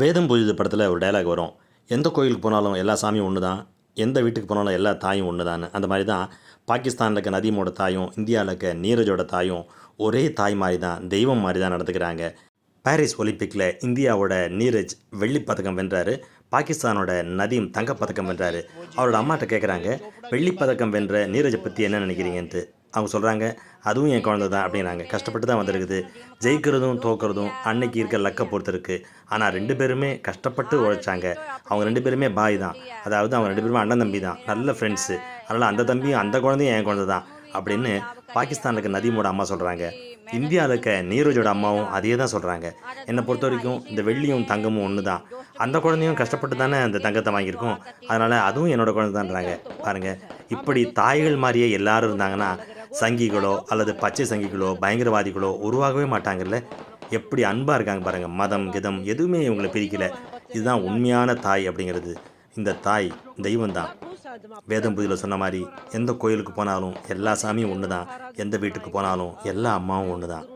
வேதம் பூஜித படத்தில் ஒரு டைலாக் வரும். எந்த கோயிலுக்கு போனாலும் எல்லா சாமியும் ஒன்று தான் எந்த வீட்டுக்கு போனாலும் எல்லா தாயும் ஒன்று தான் அந்த மாதிரி தான் பாகிஸ்தானில் இருக்க நதீமோட தாயும் இந்தியாவில் இருக்க நீரஜோட தாயும் ஒரே தாய் மாதிரி தான் தெய்வம் மாதிரி தான் நடந்துக்கிறாங்க. பாரிஸ் ஒலிம்பிக்கில் இந்தியாவோட நீரஜ் வெள்ளி பதக்கம் வென்றாரு. பாகிஸ்தானோட நதீம் தங்கப்பதக்கம் வென்றாரு. அவரோட அம்மாட்ட கேட்குறாங்க வெள்ளி பதக்கம் வென்ற நீரஜை பற்றி என்ன நினைக்கிறீங்கன்ட்டு? அவங்க சொல்கிறாங்க அதுவும் என் குழந்தை தான் அப்படிங்கிறாங்க கஷ்டப்பட்டு தான் வந்திருக்குது. ஜெயிக்கிறதும் தோக்கிறதும் அன்னைக்கு இருக்க லக்கை பொறுத்து இருக்குது ஆனால் ரெண்டு பேருமே கஷ்டப்பட்டு உழைச்சாங்க. அவங்க ரெண்டு பேருமே பாய் தான். அதாவது அவங்க ரெண்டு பேருமே அண்ணன் தம்பி தான். நல்ல ஃப்ரெண்ட்ஸு அதனால் அந்த தம்பியும் அந்த குழந்தையும் என் குழந்தை தான் அப்படின்னு பாகிஸ்தானில் இருக்க நதியமோட அம்மா சொல்கிறாங்க இந்தியாவில் இருக்க நீரஜோட அம்மாவும் அதே தான் சொல்கிறாங்க என்னை பொறுத்த வரைக்கும் இந்த வெள்ளியும் தங்கமும் ஒன்று தான். அந்த குழந்தையும் கஷ்டப்பட்டு தானே அந்த தங்கத்தை வாங்கியிருக்கோம். அதனால் அதுவும் என்னோட குழந்தை தான்றாங்க பாருங்கள் இப்படி தாய்கள் மாதிரியே எல்லோரும் இருந்தாங்கன்னா சங்கிகளோ அல்லது பச்சை சங்கிகளோ பயங்கரவாதிகளோ உருவாகவே மாட்டாங்கல்ல? எப்படி அன்பாக இருக்காங்க பாருங்கள் மதம் கிதம் எதுவுமே இவங்களை பிரிக்கலை. இதுதான் உண்மையான தாய் அப்படிங்கிறது. இந்த தாய் தெய்வம்தான். வேதம் புதியில் சொன்ன மாதிரி எந்த கோயிலுக்கு போனாலும் எல்லா சாமியும் ஒன்று தான் எந்த வீட்டுக்கு போனாலும் எல்லா அம்மாவும் ஒன்று தான்